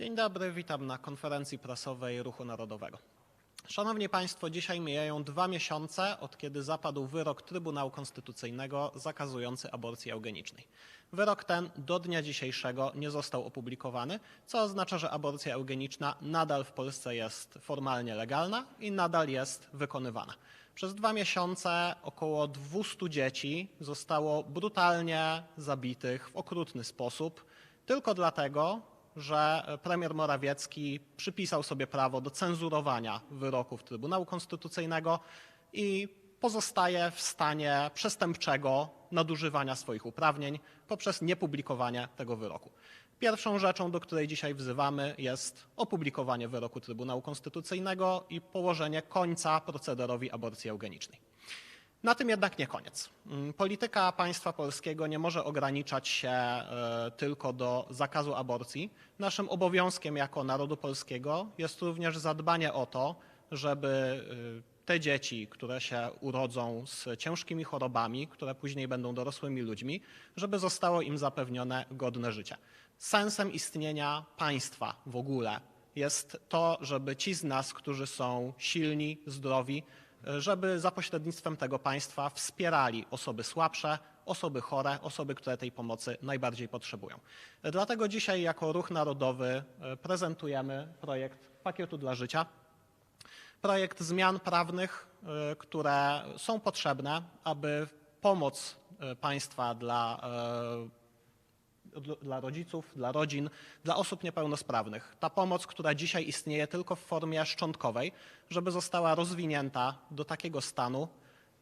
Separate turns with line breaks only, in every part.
Dzień dobry, witam na konferencji prasowej Ruchu Narodowego. Szanowni Państwo, dzisiaj mijają dwa miesiące, od kiedy zapadł wyrok Trybunału Konstytucyjnego zakazujący aborcji eugenicznej. Wyrok ten do dnia dzisiejszego nie został opublikowany, co oznacza, że aborcja eugeniczna nadal w Polsce jest formalnie legalna i nadal jest wykonywana. Przez dwa miesiące około 200 dzieci zostało brutalnie zabitych w okrutny sposób, tylko dlatego, że premier Morawiecki przypisał sobie prawo do cenzurowania wyroków Trybunału Konstytucyjnego i pozostaje w stanie przestępczego nadużywania swoich uprawnień poprzez niepublikowanie tego wyroku. Pierwszą rzeczą, do której dzisiaj wzywamy, jest opublikowanie wyroku Trybunału Konstytucyjnego i położenie końca procederowi aborcji eugenicznej. Na tym jednak nie koniec. Mm, Polityka państwa polskiego nie może ograniczać się e, tylko do zakazu aborcji. Naszym obowiązkiem jako narodu polskiego jest również zadbanie o to, żeby e, te dzieci, które się urodzą z ciężkimi chorobami, które później będą dorosłymi ludźmi, żeby zostało im zapewnione godne życie. Sensem istnienia państwa w ogóle jest to, żeby ci z nas, którzy są silni, zdrowi, żeby za pośrednictwem tego państwa wspierali osoby słabsze, osoby chore, osoby, które tej pomocy najbardziej potrzebują. Dlatego dzisiaj jako Ruch Narodowy e, prezentujemy projekt Pakietu dla Życia. Projekt zmian prawnych, e, które są potrzebne, aby pomoc e, państwa dla dla- rodziców, dla rodzin, dla osób niepełnosprawnych. Ta pomoc, która dzisiaj istnieje tylko w formie szczątkowej, żeby została rozwinięta do takiego stanu,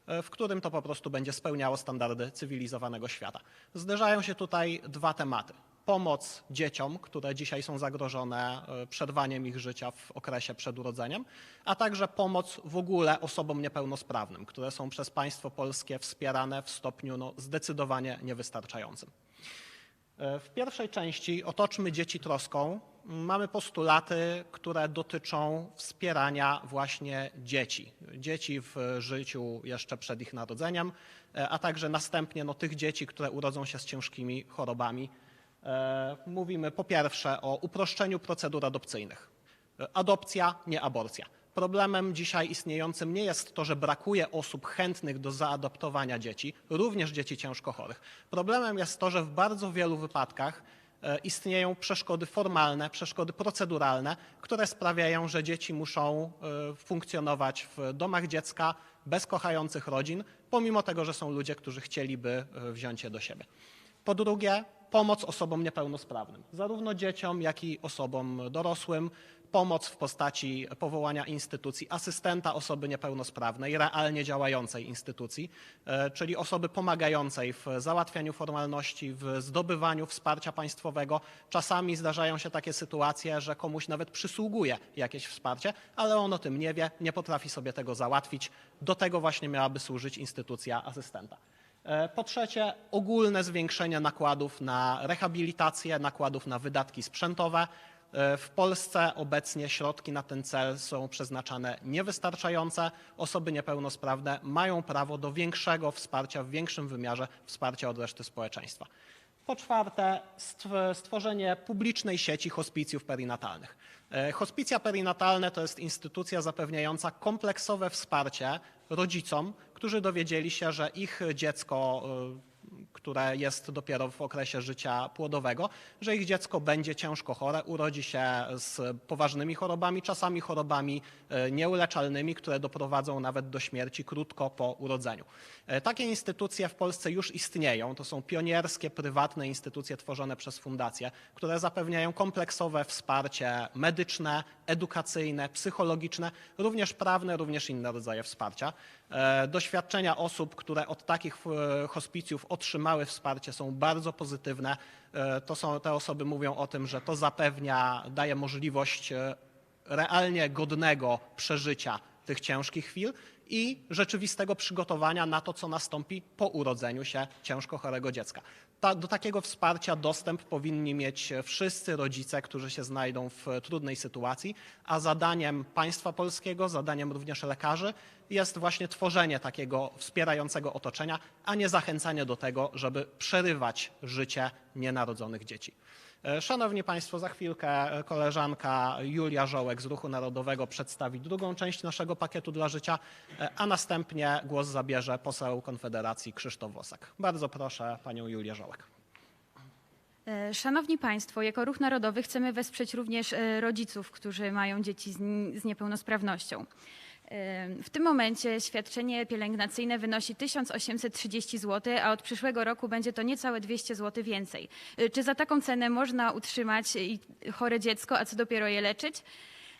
e, w którym to po prostu będzie spełniało standardy cywilizowanego świata. Zderzają się tutaj dwa tematy. Pomoc dzieciom, które dzisiaj są zagrożone e, przerwaniem ich życia w okresie przed urodzeniem, a także pomoc w ogóle osobom niepełnosprawnym, które są przez państwo polskie wspierane w stopniu no, zdecydowanie niewystarczającym. E, W pierwszej części Otoczmy dzieci troską mamy postulaty, które dotyczą wspierania właśnie dzieci. Dzieci w życiu jeszcze przed ich narodzeniem, e, a także następnie no, tych dzieci, które urodzą się z ciężkimi chorobami. E, Mówimy po pierwsze o uproszczeniu procedur adopcyjnych. Adopcja, nie aborcja. Problemem dzisiaj istniejącym nie jest to, że brakuje osób chętnych do zaadoptowania dzieci, również dzieci ciężko chorych. Problemem jest to, że w bardzo wielu wypadkach e, istnieją przeszkody formalne, przeszkody proceduralne, które sprawiają, że dzieci muszą e, funkcjonować w domach dziecka bez kochających rodzin, pomimo tego, że są ludzie, którzy chcieliby e, wziąć je do siebie. Po drugie, pomoc osobom niepełnosprawnym, zarówno dzieciom, jak i osobom dorosłym. Pomoc w postaci powołania instytucji asystenta osoby niepełnosprawnej, realnie działającej instytucji, e, czyli osoby pomagającej w załatwianiu formalności, w zdobywaniu wsparcia państwowego. Czasami zdarzają się takie sytuacje, że komuś nawet przysługuje jakieś wsparcie, ale on o tym nie wie, nie potrafi sobie tego załatwić. Do tego właśnie miałaby służyć instytucja asystenta. E, Po trzecie, ogólne zwiększenie nakładów na rehabilitację, nakładów na wydatki sprzętowe. E, W Polsce obecnie środki na ten cel są przeznaczane niewystarczające. Osoby niepełnosprawne mają prawo do większego wsparcia, w większym wymiarze wsparcia od reszty społeczeństwa. Po czwarte, stw- stworzenie publicznej sieci hospicjów perinatalnych. E, Hospicja perinatalne to jest instytucja zapewniająca kompleksowe wsparcie rodzicom, którzy dowiedzieli się, że ich dziecko, e, które jest dopiero w okresie życia płodowego, że ich dziecko będzie ciężko chore, urodzi się z poważnymi chorobami, czasami chorobami e, nieuleczalnymi, które doprowadzą nawet do śmierci krótko po urodzeniu. E, Takie instytucje w Polsce już istnieją. To są pionierskie, prywatne instytucje tworzone przez fundacje, które zapewniają kompleksowe wsparcie medyczne, edukacyjne, psychologiczne, również prawne, również inne rodzaje wsparcia. E, Doświadczenia osób, które od takich hospicjów otrzymały wsparcie są bardzo pozytywne. E, To są, te osoby mówią o tym, że to zapewnia, daje możliwość e, realnie godnego przeżycia tych ciężkich chwil i rzeczywistego przygotowania na to, co nastąpi po urodzeniu się ciężko chorego dziecka. Ta, do takiego wsparcia dostęp powinni mieć wszyscy rodzice, którzy się znajdą w trudnej sytuacji, a zadaniem państwa polskiego, zadaniem również lekarzy jest właśnie tworzenie takiego wspierającego otoczenia, a nie zachęcanie do tego, żeby przerywać życie nienarodzonych dzieci. Szanowni Państwo, za chwilkę koleżanka Julia Żołek z Ruchu Narodowego przedstawi drugą część naszego pakietu dla życia, a następnie głos zabierze poseł Konfederacji Krzysztof Wosak. Bardzo proszę panią Julię Żołek.
E, Szanowni Państwo, jako Ruch Narodowy chcemy wesprzeć również e, rodziców, którzy mają dzieci z niepełnosprawnością. E, W tym momencie świadczenie pielęgnacyjne wynosi 1830 zł, a od przyszłego roku będzie to niecałe 200 zł więcej. E, Czy za taką cenę można utrzymać chore dziecko, a co dopiero je leczyć?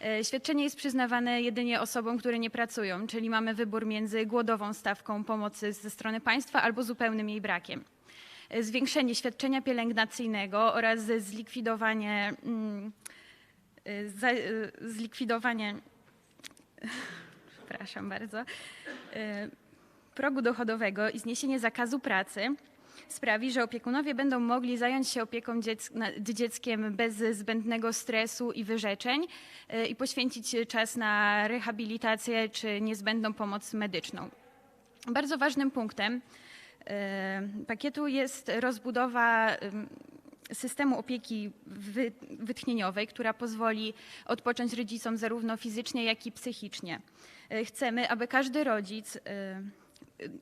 E, Świadczenie jest przyznawane jedynie osobom, które nie pracują, czyli mamy wybór między głodową stawką pomocy ze strony państwa albo zupełnym jej brakiem zwiększenie świadczenia pielęgnacyjnego oraz zlikwidowanie, mm, zlikwidowanie przepraszam bardzo, y, progu dochodowego i zniesienie zakazu pracy sprawi, że opiekunowie będą mogli zająć się opieką dziec- dzieckiem bez zbędnego stresu i wyrzeczeń y, i poświęcić czas na rehabilitację czy niezbędną pomoc medyczną. Bardzo ważnym punktem e, pakietu jest rozbudowa systemu opieki wy, wytchnieniowej, która pozwoli odpocząć rodzicom zarówno fizycznie, jak i psychicznie. E, Chcemy, aby każdy rodzic e,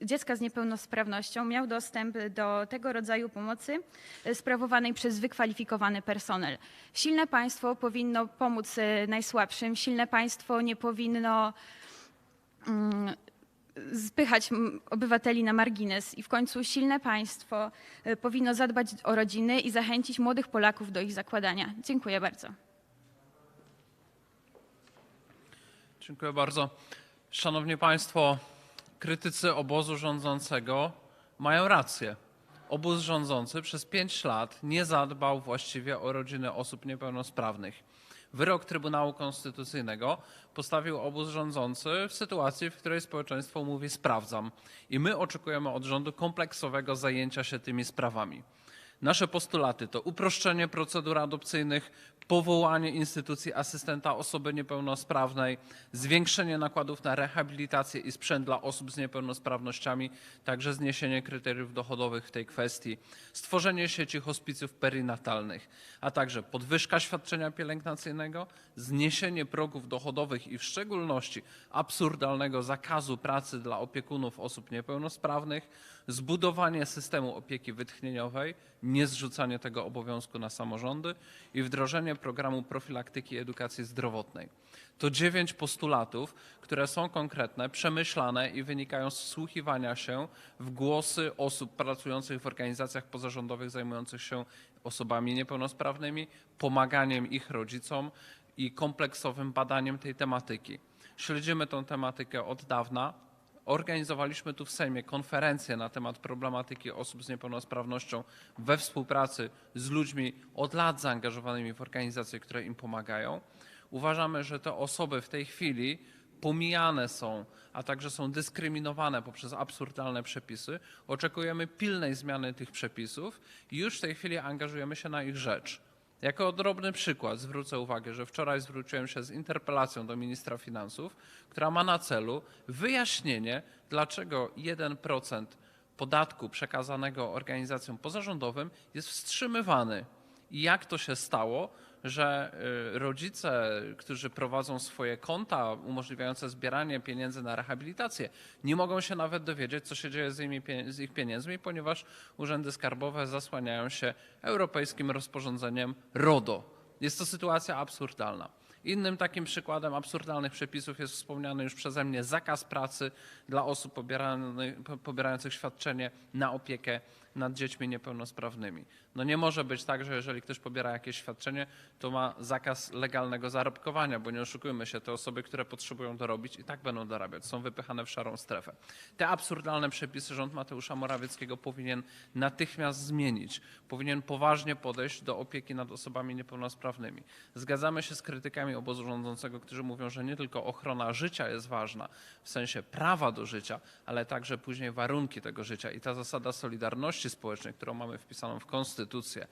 dziecka z niepełnosprawnością miał dostęp do tego rodzaju pomocy e, sprawowanej przez wykwalifikowany personel. Silne państwo powinno pomóc najsłabszym, silne państwo nie powinno spychać obywateli na margines i w końcu silne państwo y, powinno zadbać o rodziny i zachęcić młodych Polaków do ich zakładania. Dziękuję bardzo.
Dziękuję bardzo. Szanowni Państwo, krytycy obozu rządzącego mają rację. Obóz rządzący przez pięć lat nie zadbał właściwie o rodziny osób niepełnosprawnych. Wyrok Trybunału Konstytucyjnego postawił obóz rządzący w sytuacji, w której społeczeństwo mówi sprawdzam. I my oczekujemy od rządu kompleksowego zajęcia się tymi sprawami. Nasze postulaty to uproszczenie procedur adopcyjnych, powołanie instytucji asystenta osoby niepełnosprawnej, zwiększenie nakładów na rehabilitację i sprzęt dla osób z niepełnosprawnościami, także zniesienie kryteriów dochodowych w tej kwestii, stworzenie sieci hospicjów perinatalnych, a także podwyżka świadczenia pielęgnacyjnego, zniesienie progów dochodowych i w szczególności absurdalnego zakazu pracy dla opiekunów osób niepełnosprawnych, zbudowanie systemu opieki wytchnieniowej, nie zrzucanie tego obowiązku na samorządy i wdrożenie programu profilaktyki i edukacji zdrowotnej. To dziewięć postulatów, które są konkretne, przemyślane i wynikają z wsłuchiwania się w głosy osób pracujących w organizacjach pozarządowych zajmujących się osobami niepełnosprawnymi, pomaganiem ich rodzicom i kompleksowym badaniem tej tematyki. Śledzimy tę tematykę od dawna. Organizowaliśmy tu w Sejmie konferencję na temat problematyki osób z niepełnosprawnością we współpracy z ludźmi od lat zaangażowanymi w organizacje, które im pomagają. Uważamy, że te osoby w tej chwili pomijane są, a także są dyskryminowane poprzez absurdalne przepisy. Oczekujemy pilnej zmiany tych przepisów i już w tej chwili angażujemy się na ich rzecz. Jako drobny przykład zwrócę uwagę, że wczoraj zwróciłem się z interpelacją do ministra finansów, która ma na celu wyjaśnienie, dlaczego 1% podatku przekazanego organizacjom pozarządowym jest wstrzymywany. I jak to się stało, że y, rodzice, którzy prowadzą swoje konta umożliwiające zbieranie pieniędzy na rehabilitację, nie mogą się nawet dowiedzieć, co się dzieje z, z ich pieniędzmi, ponieważ urzędy skarbowe zasłaniają się europejskim rozporządzeniem RODO. Jest to sytuacja absurdalna. Innym takim przykładem absurdalnych przepisów jest wspomniany już przeze mnie zakaz pracy dla osób pobierających świadczenie na opiekę nad dziećmi niepełnosprawnymi. No nie może być tak, że jeżeli ktoś pobiera jakieś świadczenie, to ma zakaz legalnego zarobkowania, bo nie oszukujmy się, te osoby, które potrzebują dorobić i tak będą dorabiać, są wypychane w szarą strefę. Te absurdalne przepisy rząd Mateusza Morawieckiego powinien natychmiast zmienić. Powinien poważnie podejść do opieki nad osobami niepełnosprawnymi. Zgadzamy się z krytykami obozu rządzącego, którzy mówią, że nie tylko ochrona życia jest ważna, w sensie prawa do życia, ale także później warunki tego życia i ta zasada solidarności społecznej, którą mamy wpisaną w konstytucję,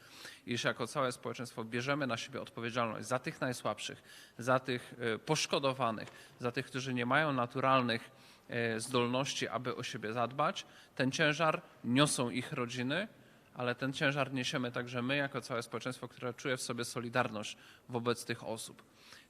iż jako całe społeczeństwo bierzemy na siebie odpowiedzialność za tych najsłabszych, za tych y, poszkodowanych, za tych, którzy nie mają naturalnych e, zdolności, aby o siebie zadbać, ten ciężar niosą ich rodziny, ale ten ciężar niesiemy także my, jako całe społeczeństwo, które czuje w sobie solidarność wobec tych osób.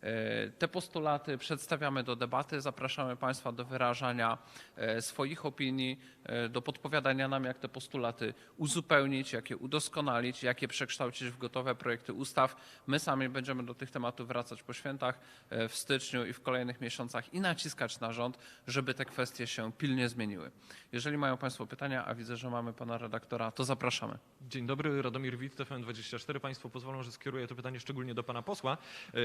E, Te postulaty przedstawiamy do debaty, zapraszamy Państwa do wyrażania e, swoich opinii, e, do podpowiadania nam, jak te postulaty uzupełnić, jak je udoskonalić, jak je przekształcić w gotowe projekty ustaw. My sami będziemy do tych tematów wracać po świętach w styczniu i w kolejnych miesiącach i naciskać na rząd, żeby te kwestie się pilnie zmieniły. Jeżeli mają Państwo pytania, a widzę, że mamy Pana redaktora, to zapraszamy.
Dzień dobry, Radomir Wit, TVN24. Państwo pozwolą, że skieruję to pytanie szczególnie do pana posła,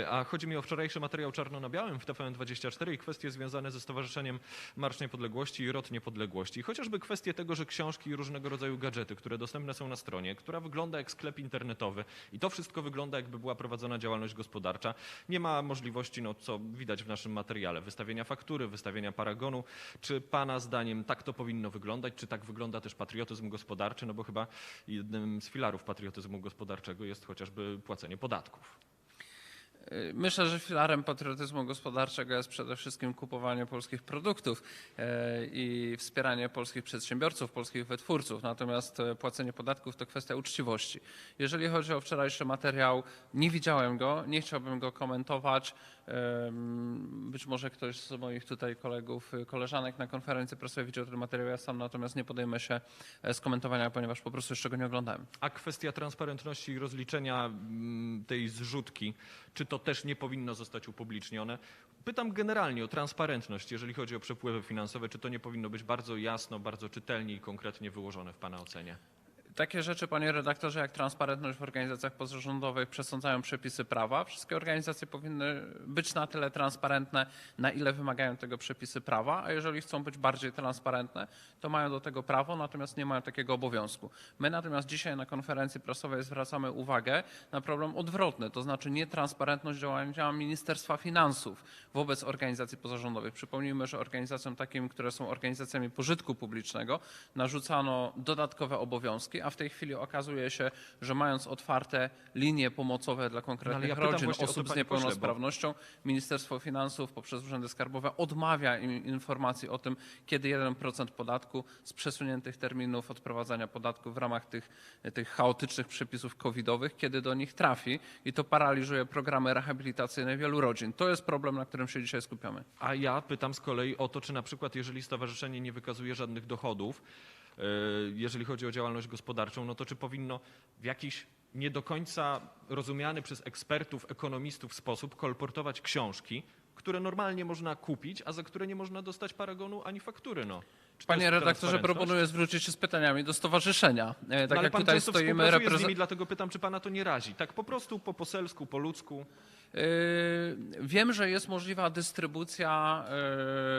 a chodzi o wczorajszy materiał czarno na białym w TVN24 i kwestie związane ze Stowarzyszeniem Marsz Niepodległości i Rot Niepodległości. Chociażby kwestie tego, że książki i różnego rodzaju gadżety, które dostępne są na stronie, która wygląda jak sklep internetowy i to wszystko wygląda jakby była prowadzona działalność gospodarcza, nie ma możliwości, no co widać w naszym materiale, wystawienia faktury, wystawienia paragonu. Czy pana zdaniem tak to powinno wyglądać? Czy tak wygląda też patriotyzm gospodarczy? No bo chyba jednym z filarów patriotyzmu gospodarczego jest chociażby płacenie podatków.
Y, Myślę, że filarem patriotyzmu gospodarczego jest przede wszystkim kupowanie polskich produktów e, i wspieranie polskich przedsiębiorców, polskich wytwórców. Natomiast e, płacenie podatków to kwestia uczciwości. Jeżeli chodzi o wczorajszy materiał, nie widziałem go, nie chciałbym go komentować. Być może ktoś z moich tutaj kolegów, y, koleżanek na konferencji prasowej widział ten materiał, ja sam natomiast nie podejmę się e, skomentowania, ponieważ po prostu jeszcze go nie oglądałem.
A kwestia transparentności i rozliczenia mm, tej zrzutki, czy to też nie powinno zostać upublicznione? Pytam generalnie o transparentność, jeżeli chodzi o przepływy finansowe, czy to nie powinno być bardzo jasno, bardzo czytelnie i konkretnie wyłożone w Pana ocenie?
Takie rzeczy, panie redaktorze, jak transparentność w organizacjach pozarządowych przesądzają przepisy prawa. Wszystkie organizacje powinny być na tyle transparentne, na ile wymagają tego przepisy prawa, a jeżeli chcą być bardziej transparentne, to mają do tego prawo, natomiast nie mają takiego obowiązku. My natomiast dzisiaj na konferencji prasowej zwracamy uwagę na problem odwrotny, to znaczy nietransparentność działania Ministerstwa Finansów wobec organizacji pozarządowych. Przypomnijmy, że organizacjom takim, które są organizacjami pożytku publicznego, narzucano dodatkowe obowiązki, a w tej chwili okazuje się, że mając otwarte linie pomocowe dla konkretnych
ja pytam
rodzin,
to,
osób z
pośle, bo-
niepełnosprawnością, Ministerstwo Finansów poprzez urzędy skarbowe odmawia im informacji o tym, kiedy 1% podatku z przesuniętych terminów odprowadzania podatku w ramach tych, tych chaotycznych przepisów covidowych, kiedy do nich trafi i to paraliżuje programy rehabilitacyjne wielu rodzin. To jest problem, na którym się dzisiaj skupiamy.
A ja pytam z kolei o to, czy na przykład jeżeli stowarzyszenie nie wykazuje żadnych dochodów, jeżeli chodzi o działalność gospodarczą, no to czy powinno w jakiś nie do końca rozumiany przez ekspertów, ekonomistów sposób kolportować książki, które normalnie można kupić, a za które nie można dostać paragonu ani faktury. No.
Panie redaktorze, proponuję zwrócić się z pytaniami do stowarzyszenia. E, Tak
no, ale
jak
pan
tutaj stoimy, reprezentujemy.
nimi, dlatego pytam, czy pana to nie razi. Tak po prostu, po poselsku, po ludzku.
Yy, Wiem, że jest możliwa dystrybucja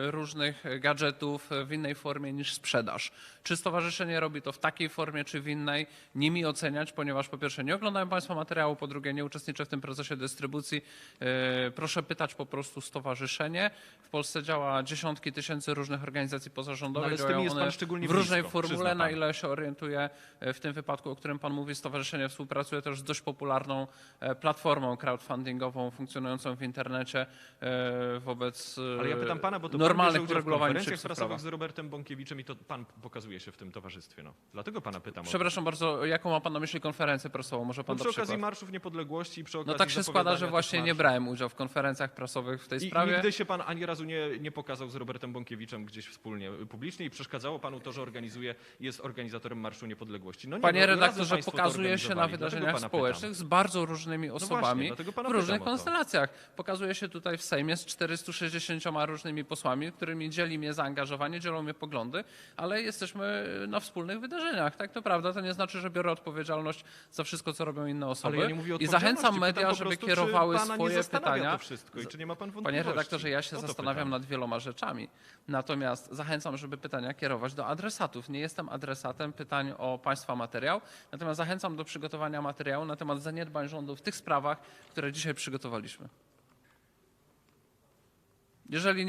yy, różnych gadżetów w innej formie niż sprzedaż. Czy stowarzyszenie robi to w takiej formie, czy w innej, nie mi oceniać, ponieważ po pierwsze nie oglądałem Państwa materiału, po drugie nie uczestniczę w tym procesie dystrybucji. Yy, Proszę pytać po prostu stowarzyszenie. W Polsce działa dziesiątki tysięcy różnych organizacji
No,
pozarządowych.
tymi
Działają one
szczególnie
w różnej
blisko,
formule, na ile się orientuję w tym wypadku, o którym Pan mówi, stowarzyszenie współpracuje też z dość popularną platformą crowdfundingową funkcjonującą w internecie e, wobec e,
Ale ja pytam pana, bo to
normalnych
pan
uregulowań
konferencjach prasowych z Robertem Bąkiewiczem i to pan pokazuje się w tym towarzystwie. No. Dlatego pana pytam.
Przepraszam bardzo, jaką ma Pan na myśli konferencję prasową? Może
No,
Pan
przy
da
okazji
przykład?
Marszów Niepodległości, przy okazji
No tak się składa, że właśnie nie brałem udziału w konferencjach prasowych w tej
I
sprawie.
nigdy się pan ani razu nie, nie pokazał z Robertem Bąkiewiczem gdzieś wspólnie, y, publicznie i przeszkadzało panu to, że organizuje, jest organizatorem Marszu Niepodległości. No nie,
Panie
no,
redaktorze, pokazuje się na wydarzeniach społecznych z bardzo różnymi osobami
właśnie, dlatego pana
w różnych
pytam.
Konstelacjach. Pokazuje się tutaj w Sejmie z 460 różnymi posłami, którymi dzieli mnie zaangażowanie, dzielą mnie poglądy, ale jesteśmy na wspólnych wydarzeniach. Tak to prawda, to nie znaczy, że biorę odpowiedzialność za wszystko, co robią inne osoby.
Ja
I zachęcam media, żeby
prostu,
kierowały swoje pytania.
to wszystko i czy nie ma pan
Panie
wątpliwości?
redaktorze, ja się zastanawiam nad wieloma rzeczami. Natomiast zachęcam, żeby pytania kierować do adresatów. Nie jestem adresatem pytań o Państwa materiał, natomiast zachęcam do przygotowania materiału na temat zaniedbań rządu w tych sprawach, które dzisiaj przygotowaliśmy. Jeżeli nie